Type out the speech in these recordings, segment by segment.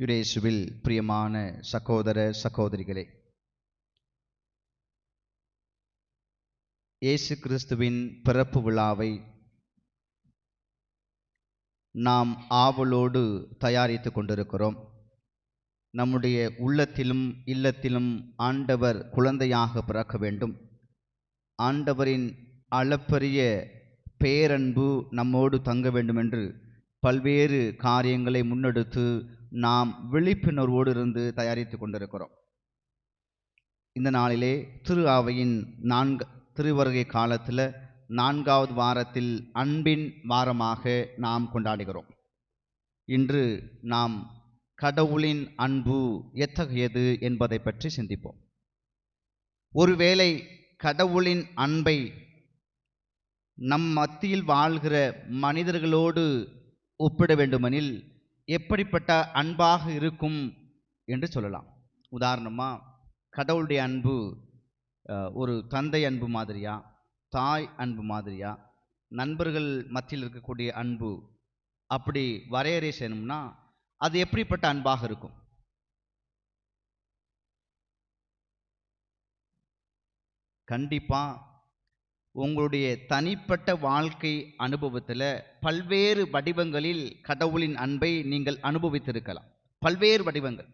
யுரேசுவில் பிரியமான சகோதர சகோதரிகளே இயேசு கிறிஸ்துவின் பிறப்பு விழாவை நாம் ஆவலோடு தயாரித்து கொண்டிருக்கிறோம். நம்முடைய உள்ளத்திலும் இல்லத்திலும் ஆண்டவர் குழந்தையாக பிறக்க வேண்டும். ஆண்டவரின் அளப்பரிய பேரன்பு நம்மோடு தங்க வேண்டும் என்று பல்வேறு காரியங்களை முன்னெடுத்து நாம் விழிப்புணர்வோடு இருந்து தயாரித்து கொண்டிருக்கிறோம். இந்த நாளிலே திரு ஆவையின் நான்கு திருவருகை காலத்தில் நான்காவது வாரத்தில் அன்பின் வாரமாக நாம் கொண்டாடுகிறோம். இன்று நாம் கடவுளின் அன்பு எத்தகையது என்பதை பற்றி சிந்திப்போம். ஒருவேளை கடவுளின் அன்பை நம் மத்தியில் வாழ்கிற மனிதர்களோடு ஒப்பிட வேண்டுமெனில் எப்படிப்பட்ட அன்பாக இருக்கும் என்று சொல்லலாம். உதாரணமாக கடவுளுடைய அன்பு ஒரு தந்தை அன்பு மாதிரியா தாய் அன்பு மாதிரியா நண்பர்கள் மத்தியில் இருக்கக்கூடிய அன்பு அப்படி வரையறை செய்யணும்னா அது எப்படிப்பட்ட அன்பாக இருக்கும்? கண்டிப்பாக உங்களுடைய தனிப்பட்ட வாழ்க்கை அனுபவத்தில் பல்வேறு வடிவங்களில் கடவுளின் அன்பை நீங்கள் அனுபவித்திருக்கலாம். பல்வேறு வடிவங்கள்.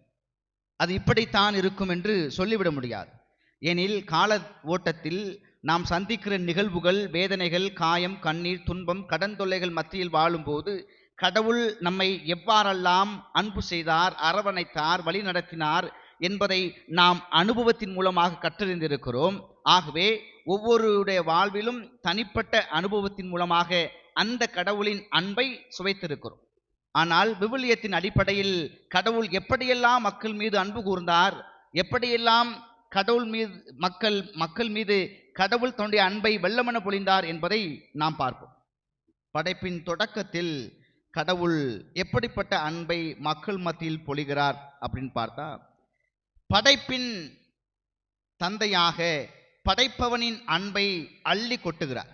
அது இப்படித்தான் இருக்கும் என்று சொல்லிவிட முடியாது. எனில் கால ஓட்டத்தில் நாம் சந்திக்கிற நிகழ்வுகள் வேதனைகள் காயம் கண்ணீர் துன்பம் கடன் தொல்லைகள் மத்தியில் வாழும்போது கடவுள் நம்மை எவ்வாறெல்லாம் அன்பு செய்தார் அரவணைத்தார் வழி நடத்தினார் என்பதை நாம் அனுபவத்தின் மூலமாக கற்றறிந்திருக்கிறோம். ஆகவே ஒவ்வொருடைய வாழ்விலும் தனிப்பட்ட அனுபவத்தின் மூலமாக அந்த கடவுளின் அன்பை சுவைத்திருக்கிறோம். ஆனால் விவிலியத்தின் அடிப்படையில் கடவுள் எப்படியெல்லாம் மக்கள் மீது அன்பு கூர்ந்தார் எப்படியெல்லாம் கடவுள் மீது மக்கள் மக்கள் மீது கடவுள் தன்னுடைய அன்பை வெள்ளமென பொழிந்தார் என்பதை நாம் பார்ப்போம். படைப்பின் தொடக்கத்தில் கடவுள் எப்படிப்பட்ட அன்பை மக்கள் மத்தியில் பொழிகிறார் அப்படின்னு பார்த்தா படைப்பின் தந்தையாக படைப்பவனின் அன்பை அள்ளி கொட்டுகிறார்.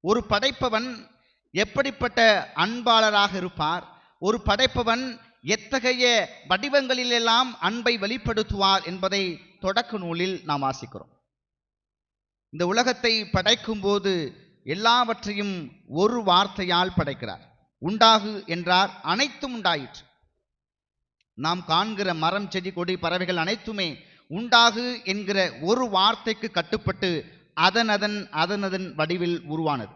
ஒரு படைப்பவன் எப்படிப்பட்ட அன்பாளராக இருப்பார்? ஒரு படைப்பவன் எத்தகைய வடிவங்களிலெல்லாம் அன்பை வெளிப்படுத்துவார் என்பதை தொடக்க நூலில் நாம் வாசிக்கிறோம். இந்த உலகத்தை படைக்கும் போது எல்லாவற்றையும் ஒரு வார்த்தையால் படைக்கிறார். உண்டாகு என்றார் அனைத்தும் உண்டாயிற்று. நாம் காண்கிற மரம் செடி கொடி பறவைகள் அனைத்துமே உண்டாகு என்கிற ஒரு வார்த்தைக்கு கட்டுப்பட்டு அதன் அதன் அதன் அதன் வடிவில் உருவானது.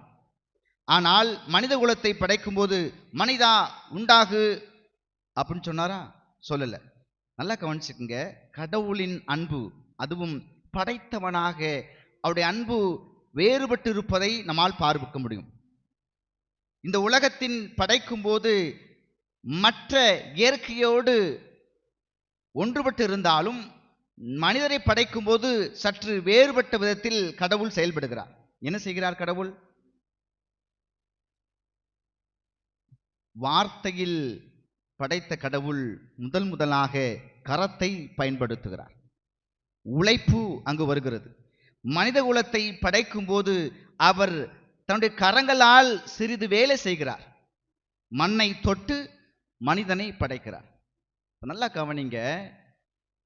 ஆனால் மனித குலத்தை படைக்கும்போது மனிதா உண்டாகு அப்படின்னு சொன்னாரா? சொல்லல. நல்லா கவனிச்சுக்குங்க. கடவுளின் அன்பு அதுவும் படைத்தவனாக அவருடைய அன்பு வேறுபட்டு இருப்பதை நம்மால் பார்க்க முடியும். இந்த உலகத்தின் படைக்கும் போது மற்ற இயற்கையோடு ஒன்றுபட்டு இருந்தாலும் மனிதரை படைக்கும் போது சற்று வேறுபட்ட விதத்தில் கடவுள் செயல்படுகிறார். என்ன செய்கிறார் கடவுள்? வார்த்தையில் படைத்த கடவுள் முதல் முதலாக கரத்தை பயன்படுத்துகிறார். உழைப்பு அங்கு வருகிறது. மனித குலத்தை படைக்கும் போது அவர் தன்னுடைய கரங்களால் சிறிது வேலை செய்கிறார். மண்ணை தொட்டு மனிதனை படைக்கிறார். நல்லா கவனிங்க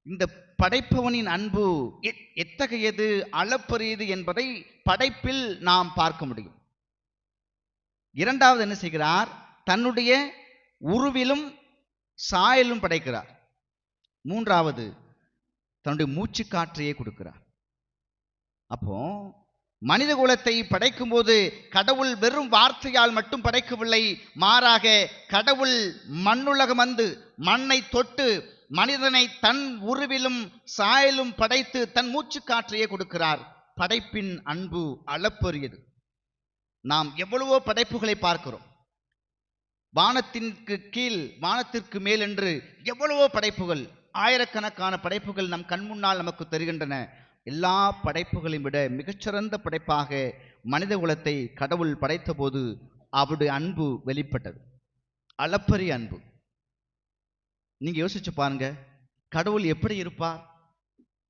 இந்த படைப்பவனின் அன்பு எத்தகையது அளப்பரியது என்பதை படைப்பில் நாம் பார்க்க முடியும். இரண்டாவது என்ன செய்கிறார்? தன்னுடைய உருவிலும் சாயலும் படைக்கிறார். மூன்றாவது தன்னுடைய மூச்சு காற்றையே கொடுக்கிறார். அப்போ மனித குலத்தை படைக்கும் போது கடவுள் வெறும் வார்த்தையால் மட்டும் படைக்கவில்லை மாறாக கடவுள் மண்ணுலகம் வந்து மண்ணை தொட்டு மனிதனை தன் உருவிலும் சாயலும் படைத்து தன் மூச்சு காற்றையே கொடுக்கிறார். படைப்பின் அன்பு அளப்பரியது. நாம் எவ்வளவோ படைப்புகளை பார்க்கிறோம். வானத்திற்கு கீழ் வானத்திற்கு மேல் என்று எவ்வளவோ படைப்புகள் ஆயிரக்கணக்கான படைப்புகள் நம் கண் முன்னால் நமக்கு தெரிகின்றன. எல்லா படைப்புகளையும் விட மிகச்சிறந்த படைப்பாக மனித குலத்தை கடவுள் படைத்தபோது அவருடைய அன்பு வெளிப்பட்டது. அளப்பரிய அன்பு. நீங்க யோசிச்சு பாருங்க. கடவுள் எப்படி இருப்பார்?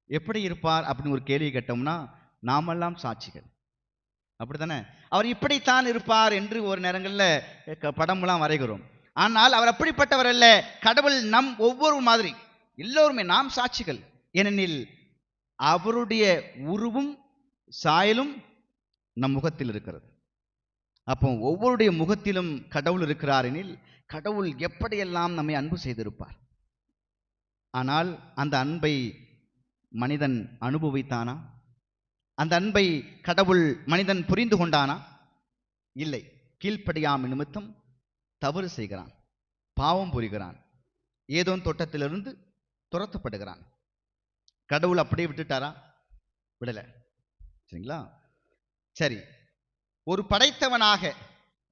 எப்படி இருப்பார் அப்படின்னு ஒரு கேள்வி கேட்டோம்னா நாமெல்லாம் சாட்சிகள். அப்படித்தானே? அவர் இப்படித்தான் இருப்பார் என்று ஒரு நேரங்களில் க- படமெல்லாம் வரைகிறோம். ஆனால் அவர் அப்படிப்பட்டவர் அல்ல. கடவுள் நம் ஒவ்வொரு மாதிரி. எல்லோருமே நாம் சாட்சிகள். ஏனெனில் அவருடைய உருவும் சாயலும் நம் முகத்தில் இருக்கிறது. அப்போ ஒவ்வொருடைய முகத்திலும் கடவுள் இருக்கிறார் எனில் கடவுள் எப்படியெல்லாம் நம்மை அன்பு செய்திருப்பார்? ஆனால் அந்த அன்பை மனிதன் அனுபவித்தானா? அந்த அன்பை கடவுள் மனிதன் புரிந்து கொண்டானா? இல்லை. கீழ்ப்படியாமை நிமித்தம் தவறு செய்கிறான். பாவம் புரிகிறான். ஏதோ தோட்டத்திலிருந்து துரத்தப்படுகிறான். கடவுள் அப்படியே விட்டுட்டாரா? விடலை. சரிங்களா? சரி. ஒரு படைத்தவனாக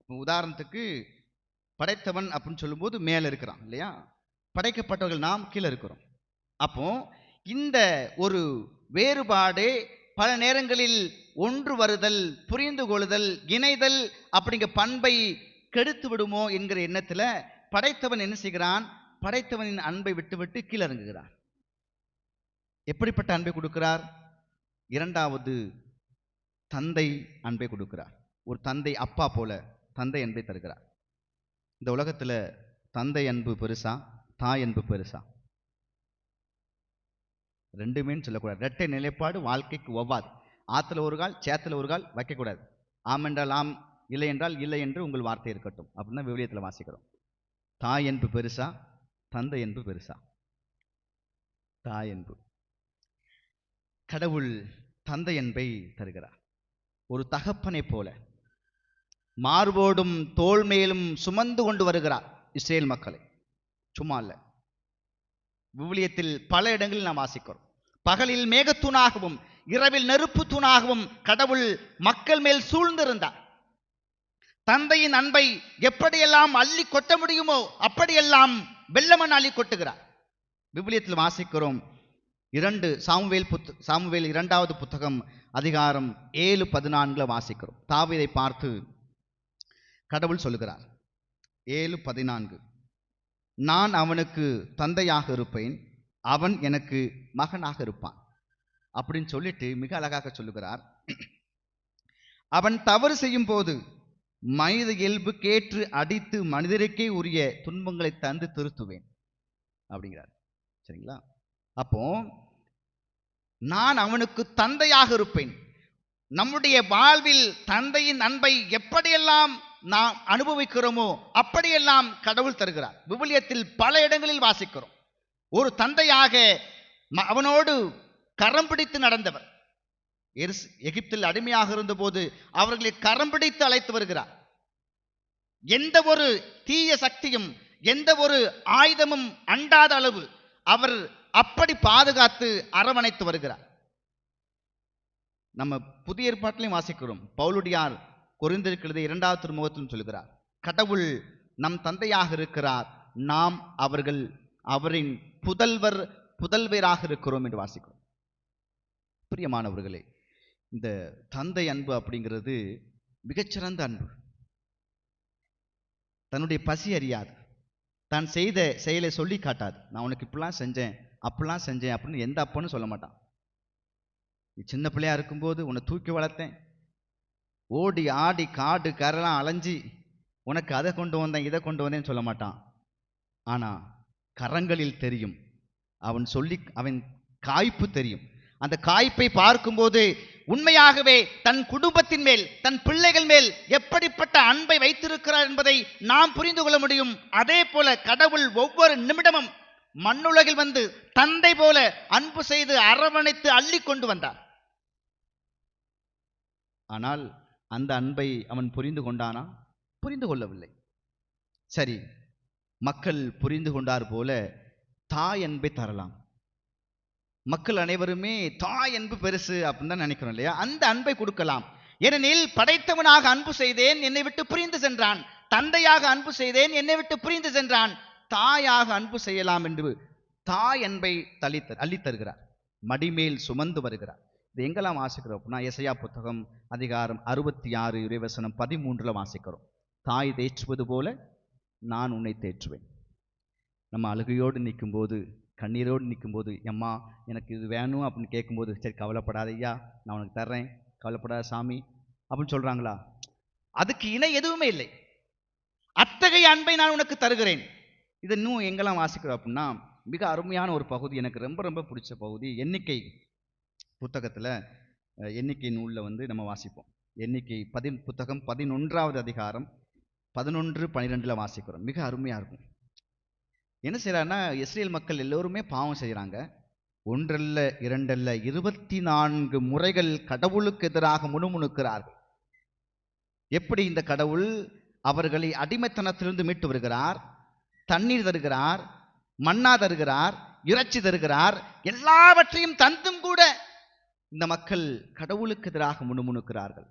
உதாரணத்துக்கு படைத்தவன் அப்படின்னு சொல்லும்போது மேலே இருக்கிறான் இல்லையா? படைக்கப்பட்டவர்கள் நாம் கீழே இருக்கிறோம். அப்போ இந்த ஒரு வேறுபாடு பல நேரங்களில் ஒன்று வருதல் புரிந்து கொள்ளுதல் இணைதல் அப்படிங்கிற பண்பை கெடுத்து விடுமோ என்கிற எண்ணத்துல படைத்தவன் என்ன செய்கிறான்? படைத்தவனின் அன்பை விட்டுவிட்டு கீழிறங்குகிறான் எப்படிப்பட்ட அன்பை கொடுக்கிறார்? இரண்டாவது தந்தை அன்பை கொடுக்கிறார். ஒரு தந்தை அப்பா போல தந்தை அன்பை தருகிறார். இந்த உலகத்துல தந்தை அன்பு பெருசா தாய் அன்பு பெருசா? ரெண்டுமேன்னு சொல்லக்கூடாது. ரெட்டை நிலைப்பாடு வாழ்க்கைக்கு ஒவ்வாது. ஆத்துல ஒரு கால் சேத்துல ஒரு கால் வைக்கக்கூடாது. ஆம் என்றால் ஆம் இல்லை என்றால் இல்லை என்று உங்கள் வார்த்தை இருக்கட்டும். அப்படின்னு விவிலியத்தில் வாசிக்கிறோம். தாய் அன்பு பெருசா தந்தை அன்பு பெருசா? தாய் அன்பு. கடவுள் தந்தை அன்பை தருகிறார். ஒரு தகப்பனைப் போல மார்போடும் தோள் மேலும் சுமந்து கொண்டு வருகிறார் இஸ்ரேல் மக்களை. சும்மா இல்லை. விவிலியத்தில் பல இடங்களில் நாம் வாசிக்கிறோம். பகலில் மேகத்தூணாகவும் இரவில் நெருப்பு தூணாகவும் கடவுள் மக்கள் மேல் சூழ்ந்திருந்தார். தந்தையின் அன்பை எப்படியெல்லாம் அள்ளி கொட்ட முடியுமோ அப்படியெல்லாம் வெள்ளமன் அள்ளி கொட்டுகிறார். விவிலியத்தில் வாசிக்கிறோம். இரண்டு சாமுவேல் புத்த சாமுவேல் இரண்டாவது புத்தகம் அதிகாரம் ஏழு பதினான்கில் வாசிக்கிறோம். தாவிதை பார்த்து கடவுள் சொல்லுகிறார். ஏழு பதினான்கு. நான் அவனுக்கு தந்தையாக இருப்பேன். அவன் எனக்கு மகனாக இருப்பான். அப்படின்னு சொல்லிட்டு மிக அழகாக சொல்லுகிறார். அவன் தவறு செய்யும் போது மனித இயல்பு கேற்று அடித்து மனிதருக்கே உரிய துன்பங்களை தந்து திருத்துவேன். அப்படிங்கிறார். சரிங்களா? அப்போ நான் அவனுக்கு தந்தையாக இருப்பேன். நம்முடைய வாழ்வில் தந்தையின் அன்பை எப்படியெல்லாம் நாம் அனுபவிக்கிறோமோ அப்படியெல்லாம் கடவுள் தருகிறார். விவிலியத்தில் பல இடங்களில் வாசிக்கிறோம். ஒரு தந்தையாக அவனோடு கரம் பிடித்து நடந்தவர். எகிப்தில் அடிமையாக இருந்தபோது அவர்களை கரம் பிடித்து அழைத்து வருகிறார். எந்த ஒரு தீய சக்தியும் எந்த ஒரு ஆயுதமும் அண்டாத அளவு அவர் அப்படி பாதுகாத்து அரவணைத்து வருகிறார். நம்ம புதிய ஏற்பாட்டிலையும் வாசிக்கிறோம். பவுலுடியார் கொரிந்திருக்கிறது இரண்டாவது திருமுகத்திலும் சொல்கிறார் கடவுள் நம் தந்தையாக இருக்கிறார். நாம் அவர்கள் அவரின் புதல்வர் புதல்வராக இருக்கிறோம் என்று வாசிக்கிறோம். பிரியமானவர்களே இந்த தந்தை அன்பு அப்படிங்கிறது மிகச்சிறந்த அன்பு. தன்னுடைய பசி அறியாது. தான் செய்த செயலை சொல்லி காட்டாது. நான் உனக்கு இப்படிலாம் செஞ்சேன் அப்படிலாம் செஞ்சேன் அப்படின்னு எந்த அப்பன்னு சொல்ல மாட்டான். நீ சின்ன பிள்ளையா இருக்கும்போது உன்னை தூக்கி வளர்த்தேன். ஓடி ஆடி காடு கரெல்லாம் அலைஞ்சி உனக்கு அதை கொண்டு வந்தேன் இதை கொண்டு வந்தேன்னு சொல்ல மாட்டான். ஆனா கரங்களில் தெரியும். அவன் சொல்லி அவன் காய்ப்பு தெரியும். அந்த காய்ப்பை பார்க்கும்போது உண்மையாகவே தன் குடும்பத்தின் மேல் தன் பிள்ளைகள் மேல் எப்படிப்பட்ட அன்பை வைத்திருக்கிறார் என்பதை நாம் புரிந்து கொள்ள முடியும். அதே போல கடவுள் ஒவ்வொரு நிமிடமும் மண்ணுலகில் வந்து தந்தை போல அன்பு செய்து அரவணைத்து அள்ளி கொண்டு வந்தார். ஆனால் அந்த அன்பை அவன் புரிந்து கொண்டானா? புரிந்து கொள்ளவில்லை. சரி மக்கள் புரிந்து கொண்டார் போல தாய் அன்பை தரலாம். மக்கள் அனைவருமே தாய் அன்பு பெருசு அப்படின்னு தான் நினைக்கிறோம் இல்லையா? அந்த அன்பை கொடுக்கலாம். ஏனெனில் படைத்தவனாக அன்பு செய்தேன் என்னை விட்டு புரிந்து சென்றான். தந்தையாக அன்பு செய்தேன் என்னை விட்டு புரிந்து சென்றான். தாயாக அன்பு செய்யலாம் என்று தாய் அன்பை தளித்த அள்ளித்தருகிறார் மடிமேல் சுமந்து வருகிறார். இது எங்கெல்லாம் வாசிக்கிறோம் அப்படின்னா இசையா புத்தகம் அதிகாரம் அறுபத்தி ஆறு இறைவசனம் பதிமூன்றில் வாசிக்கிறோம். தாய் தேற்றுவது போல நான் உன்னை தேற்றுவேன். நம்ம அழுகையோடு நிற்கும்போது கண்ணீரோடு நிற்கும்போது எம்மா எனக்கு இது வேணும் அப்படின்னு கேட்கும்போது சரி கவலைப்படாத ஐயா நான் உனக்கு தர்றேன். கவலைப்படாத சாமி அப்படின்னு சொல்றாங்களா? அதுக்கு இணை எதுவுமே இல்லை. அத்தகைய அன்பை நான் உனக்கு தருகிறேன். இது இன்னும் எங்கெல்லாம் வாசிக்கிறோம் அப்படின்னா மிக அருமையான ஒரு பகுதி எனக்கு ரொம்ப ரொம்ப பிடிச்ச பகுதி எண்ணிக்கை புத்தகத்தில் எண்ணிக்கை நூலில் வந்து நம்ம வாசிப்போம். எண்ணிக்கை பதி புத்தகம் பதினொன்றாவது அதிகாரம் பதினொன்று பன்னிரெண்டில் வாசிக்கிறோம். மிக அருமையாக இருக்கும். என்ன செய்கிறாருன்னா இஸ்ரேல் மக்கள் எல்லோருமே பாவம் செய்கிறாங்க ஒன்றல்ல இரண்டல்ல இருபத்தி நான்கு முறைகள் கடவுளுக்கு எதிராக முணுமுணுக்கிறார்கள். எப்படி இந்த கடவுள் அவர்களை அடிமைத்தனத்திலிருந்து மீட்டு வருகிறார்? தண்ணீர் தருகிறார் மண்ணா தருகிறார் இறைச்சி தருகிறார் எல்லாவற்றையும் தந்தும் இந்த மக்கள் கடவுளுக்கு எதிராக முணுமுணுக்கிறார்கள்.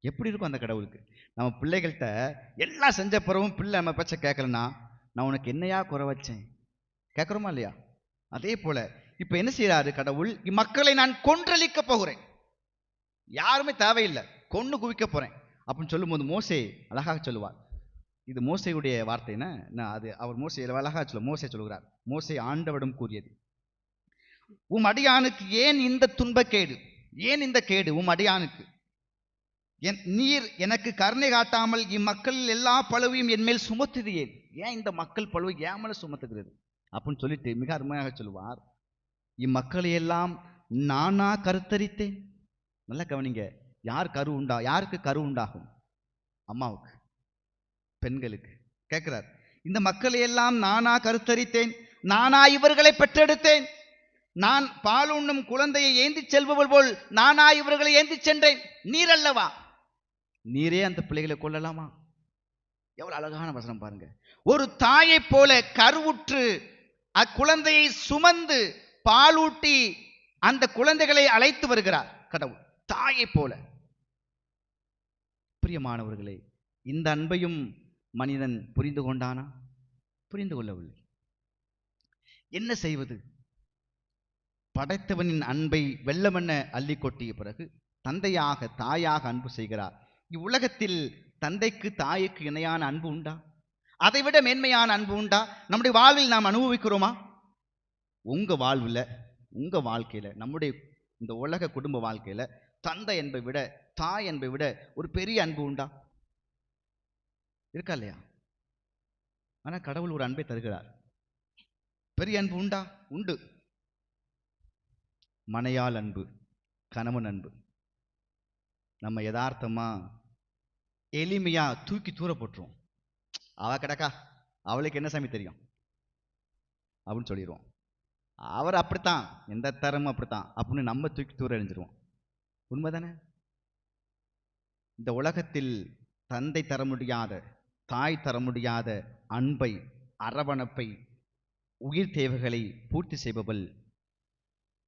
எப்படி இருக்கும் அந்த கடவுளுக்கு? நம்ம பிள்ளைகள்கிட்ட எல்லாம் செஞ்ச பிறவும் பிள்ளை நம்ம பேச்ச கேட்கலன்னா நான் உனக்கு என்னையா குறை வச்சேன்? கேட்குறோமா இல்லையா? அதே போல இப்ப என்ன செய்யறாரு கடவுள்? இம்மக்களை நான் கொன்றளிக்க போகிறேன். யாருமே தேவையில்லை. கொன்னு குவிக்க போறேன். அப்படின்னு சொல்லும்போது மோசே அழகாக சொல்லுவார். இது மோசையுடைய வார்த்தைன்னா நான் அது? அவர் மோசை அழகாக சொல்ல மோசே சொல்கிறார் மோசை ஆண்டவிடம் கூறியது. உம் அடியானுக்கு ஏன் இந்த துன்பக்கேடு? ஏன் இந்த கேடு உம் அடியானுக்கு? என் நீர் எனக்கு கருணை காட்டாமல் இம்மக்கள் எல்லா பழுவையும் என் மேல் சுமத்துது ஏன்? ஏன் இந்த மக்கள் பழுவை ஏமல சுமத்துகிறது? அப்படின்னு சொல்லிட்டு மிக அருமையாக சொல்லுவார். இம்மக்களை எல்லாம் நானா கருத்தரித்தேன். நல்லா கவனிங்க. யார் கரு உண்டா? யாருக்கு கரு உண்டாகும்? அம்மாவுக்கு பெண்களுக்கு. கேட்கிறார். இந்த மக்களை எல்லாம் நானா கருத்தரித்தேன். நானா இவர்களை பெற்றெடுத்தேன். நான் பால் உண்ணும் குழந்தையை ஏந்தி செல்பவள் போல் நானா இவர்களை ஏந்தி சென்றேன். நீர் அல்லவா நீரே அந்த பிள்ளைகளை கொல்லலாமா? எவ்வளவு அழகான வசனம் பாருங்க. ஒரு தாயைப் போல கருவுற்று அக்குழந்தையை சுமந்து பாலூட்டி அந்த குழந்தைகளை அழைத்து வருகிறார். கடவுள் தாயைப் போல. பிரியமானவர்களே இந்த அன்பையும் மனிதன் புரிந்து கொண்டானா? புரிந்து கொள்ளவில்லை. என்ன செய்வது? படைத்தவனின் அன்பை வெள்ளமென அள்ளி கொட்டிய பிறகு தந்தையாக தாயாக அன்பு செய்கிறார். இவ்வுலகத்தில் தந்தைக்கு தாய்க்கு இணையான அன்பு உண்டா? அதைவிட மேன்மையான அன்பு உண்டா? நம்முடைய வாழ்வில் நாம் அனுபவிக்கிறோமா? உங்க வாழ்வில் உங்க வாழ்க்கையில நம்முடைய இந்த உலக குடும்ப வாழ்க்கையில தந்தை என்பை விட தாய் என்பை விட ஒரு பெரிய அன்பு உண்டா? இருக்கா இல்லையா? ஆனா கடவுள் ஒரு அன்பை தருகிறார். பெரிய அன்பு உண்டா? உண்டு. மனையால் அன்பு கணவன் அன்பு. நம்ம யதார்த்தமாக எளிமையா தூக்கி தூர போட்டுருவோம். அவ கிடக்கா அவளுக்கு என்ன சாமி தெரியும்? அப்படின்னு சொல்லிடுவோம் அவர் அப்படித்தான் எந்த தரமும் அப்படித்தான் அப்படின்னு நம்ம தூக்கி தூர எறிஞ்சிருவோம். உண்மைதானே? இந்த உலகத்தில் தந்தை தர முடியாத தாய் தர முடியாத அன்பை அரவணைப்பை உயிர் தேவைகளை பூர்த்தி செய்பவள்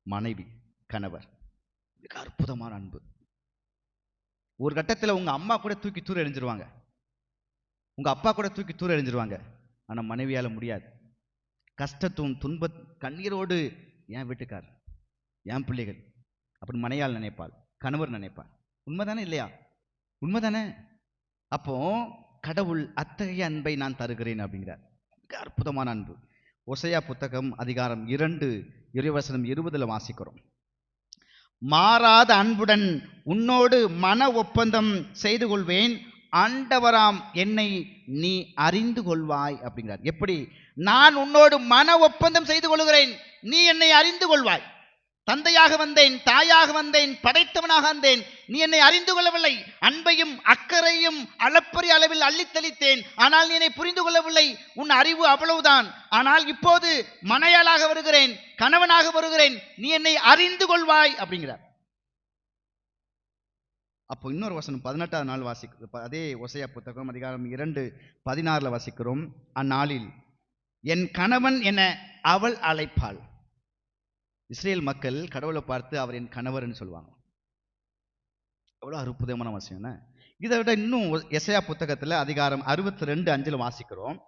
மனைவி கணவர். மிக அற்புதமான அன்பு. ஒரு கட்டத்தில் உங்க அம்மா கூட தூக்கி தூர எழிஞ்சிருவாங்க உங்க அப்பா கூட தூக்கி தூர எழிஞ்சிருவாங்க ஆனா மனைவியால முடியாது. கஷ்டத்தும் துன்ப கண்ணீரோடு என் வீட்டுக்கார் என் பிள்ளைகள் அப்படின்னு மனையால் நினைப்பாள் கணவர் நினைப்பார். உண்மைதானே இல்லையா? உண்மைதானே? அப்போ கடவுள் அத்தகைய அன்பை நான் தருகிறேன் அப்படிங்கிறார். மிக அற்புதமான அன்பு. ஒசையா புத்தகம் அதிகாரம் இரண்டு இறைவசனம் இருபதில் வாசிக்கிறோம். மாறாத அன்புடன் உன்னோடு மன ஒப்பந்தம் செய்து கொள்வேன். ஆண்டவராம் என்னை நீ அறிந்து கொள்வாய் அப்படிங்கிறார். எப்படி? நான் உன்னோடு மன ஒப்பந்தம் செய்து கொள்கிறேன். நீ என்னை அறிந்து கொள்வாய். தந்தையாக வந்தேன் தாயாக வந்தேன் படைத்தவனாக வந்தேன். நீ என்னை அறிந்து கொள்ளவில்லை. அன்பையும் அக்கறையும் அளப்பரிய அளவில் அள்ளித்தளித்தேன் ஆனால் நீ என்னை புரிந்து கொள்ளவில்லை. உன் அறிவு அவ்வளவுதான். ஆனால் இப்போது மனையாளாக வருகிறேன் கணவனாக வருகிறேன். நீ என்னை அறிந்து கொள்வாய் அப்படிங்கிறார். அப்போ இன்னொரு வசனம் பதினெட்டாவது நாள் வாசிக்க அதே ஒசையா புத்தகம் அதிகாரம் இரண்டு பதினாறுல வாசிக்கிறோம். அந்நாளில் என் கணவன் என அவள் அழைப்பாள். இஸ்ரேல் மக்கள் கடவுளை பார்த்து அவர் என் கணவர்னு சொல்லுவாங்க. எவ்வளோ அற்புதமான விஷயம் என்ன? இதை விட இன்னும் எசையா புத்தகத்துல அதிகாரம் அறுபத்தி ரெண்டு அஞ்சில் வாசிக்கிறோம்.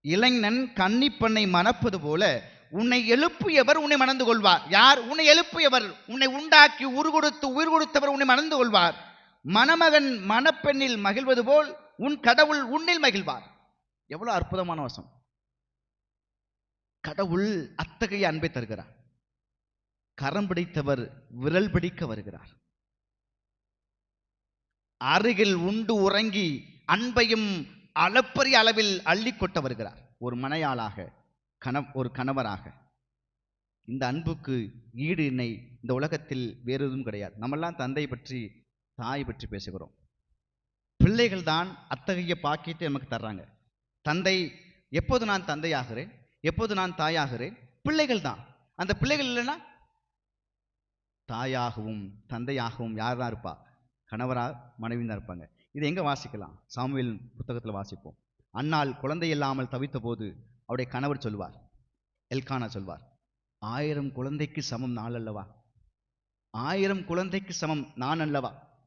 இளைஞன் கன்னிப்பெண்ணை மணப்பது போல உன்னை எழுப்பியவர் உன்னை மணந்து கொள்வார். யார்? உன்னை எழுப்பியவர். உன்னை உண்டாக்கி உரு கொடுத்து உயிர் கொடுத்தவர் உன்னை மணந்து கொள்வார். மணமகன் மணப்பெண்ணில் மகிழ்வது போல் உன் கடவுள் உன்னில் மகிழ்வார். எவ்வளவு அற்புதமான வசம் கடவுள் அத்தகைய அன்பை தருகிறார். கரம் பிடித்தவர் விரல் பிடிக்க வருகிறார். அருகில் உண்டு உறங்கி அன்பையும் அளப்பரிய அளவில் அள்ளி கொட்ட வருகிறார். ஒரு மனையாளாக கண ஒரு கணவராக. இந்த அன்புக்கு ஈடு இணை இந்த உலகத்தில் வேறு எதுவும் கிடையாது. நம்மெல்லாம் தந்தை பற்றி தாய் பற்றி பேசுகிறோம். பிள்ளைகள் தான் அத்தகைய பாக்கியத்தை நமக்கு தர்றாங்க. தந்தை எப்போது நான் தந்தையாகிறேன் எப்போது நான் தாயாகிறேன்? பிள்ளைகள் தான். அந்த பிள்ளைகள் இல்லைன்னா தாயாகவும் தந்தையாகவும் யார் தான் இருப்பா? கணவரா மனைவி தான் இருப்பாங்க. இதை எங்க வாசிக்கலாம்? சாமுவேல் புத்தகத்தில் வாசிப்போம். அன்னால் குழந்தை இல்லாமல் தவித்த போது அவருடைய கணவர் சொல்வார். எல்கானா சொல்வார். ஆயிரம் குழந்தைக்கு சமம் நாள் அல்லவா? ஆயிரம் குழந்தைக்கு சமம் நான் அல்லவா?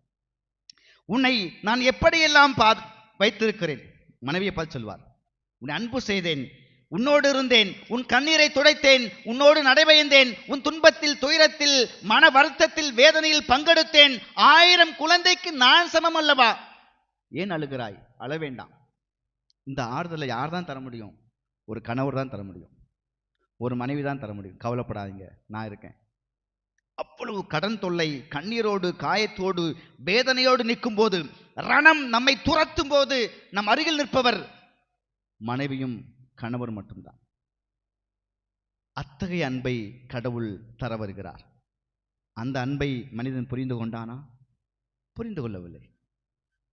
உன்னை நான் எப்படியெல்லாம் பா வைத்திருக்கிறேன்? மனைவியை பார்த்து சொல்வார். உன்னை அன்பு செய்தேன். உன்னோடு இருந்தேன் உன் கண்ணீரை துடைத்தேன் உன்னோடு நடைபெயர்ந்தேன் உன் துன்பத்தில் துயரத்தில் மன வருத்தத்தில் வேதனையில் பங்கெடுத்தேன். ஆயிரம் குழந்தைக்கு நான் சமம் அல்லவா? ஏன் அழுகிறாய்? அழ வேண்டாம். இந்த ஆறுதலை யார் தான் தர முடியும்? ஒரு கணவர் தான் தர முடியும். ஒரு மனைவி தான் தர முடியும். கவலைப்படாதீங்க. நான் இருக்கேன். அவ்வளவு கடன் தொல்லை கண்ணீரோடு காயத்தோடு வேதனையோடு நிற்கும் போது ரணம் நம்மை துரத்தும் போது நம் அருகில் நிற்பவர் மனைவியும் கணவர் மட்டும்தான். அத்தகைய அன்பை கடவுள் தர வருகிறார். அந்த அன்பை மனிதன் புரிந்து கொண்டானா? புரிந்து கொள்ளவில்லை.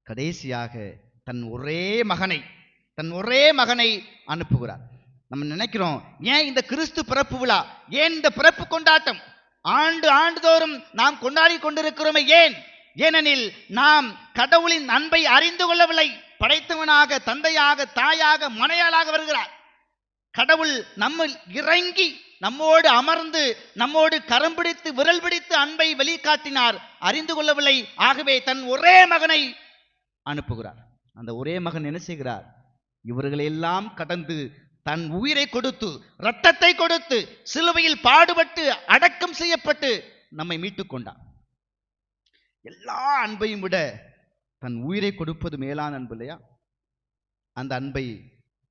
கடைசியாக தன் ஒரே மகனை தன் ஒரே மகனை அனுப்புகிறார். நம்ம நினைக்கிறோம் ஏன் இந்த கிறிஸ்து பிறப்பு விழா? ஏன் இந்த பிறப்பு கொண்டாட்டம்? ஆண்டு ஆண்டுதோறும் நாம் கொண்டாடி கொண்டிருக்கிறோமே ஏன்? ஏனெனில் நாம் கடவுளின் அன்பை அறிந்து கொள்ளவில்லை. படைத்தவனாக தந்தையாக தாயாக மனையாளாக வருகிறார். கடவுள் நம்ம இறங்கி நம்மோடு அமர்ந்து நம்மோடு கரம் பிடித்து விரல் பிடித்து அன்பை வெளிக்காட்டினார். அறிந்து கொள்ளவில்லை. ஆகவே தன் ஒரே மகனை அனுப்புகிறார். அந்த ஒரே மகன் என்ன செய்கிறார்? இவர்களெல்லாம் கடந்து தன் உயிரை கொடுத்து இரத்தத்தை கொடுத்து சிலுவையில் பாடுபட்டு அடக்கம் செய்யப்பட்டு நம்மை மீட்டுக் கொண்டான். எல்லா அன்பையும் விட தன் உயிரை கொடுப்பது மேலான அன்பு இல்லையா? அந்த அன்பை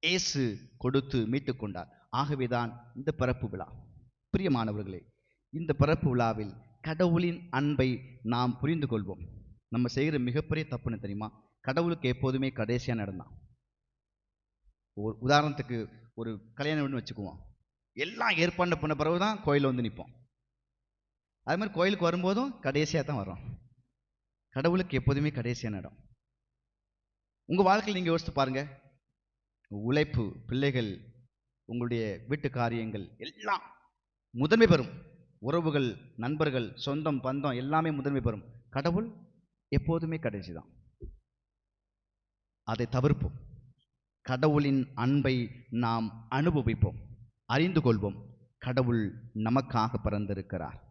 இயேசு கொடுத்து மீட்டு கொண்டார். ஆகவேதான் இந்த பிறப்பு விழா. பிரியமானவர்களே இந்த பிறப்பு விழாவில் கடவுளின் அன்பை நாம் புரிந்து கொள்வோம். நம்ம செய்கிற மிகப்பெரிய தப்புன்னு தெரியுமா? கடவுளுக்கு எப்போதுமே கடைசியாக நடந்தான். ஒரு உதாரணத்துக்கு ஒரு கல்யாணம்னு வச்சுக்குவோம். எல்லாம் ஏற்பாடு பண்ண பிறகு தான் கோயிலில் வந்து நிற்போம் அது மாதிரி கோயிலுக்கு வரும்போதும் கடைசியாக தான் வரோம் கடவுளுக்கு எப்போதுமே கடைசியான இடம் உங்கள் வாழ்க்கையில் நீங்கள் யோசித்து பாருங்க. உழைப்பு பிள்ளைகள் உங்களுடைய வீட்டு காரியங்கள் எல்லாம் முதன்மை பெறும். உறவுகள் நண்பர்கள் சொந்தம் பந்தம் எல்லாமே முதன்மை பெறும். கடவுள் எப்போதுமே கடைசி தான் அதை தவிர்ப்போம். கடவுளின் அன்பை நாம் அனுபவிப்போம். அறிந்து கொள்வோம். கடவுள் நமக்காக பிறந்திருக்கிறார்.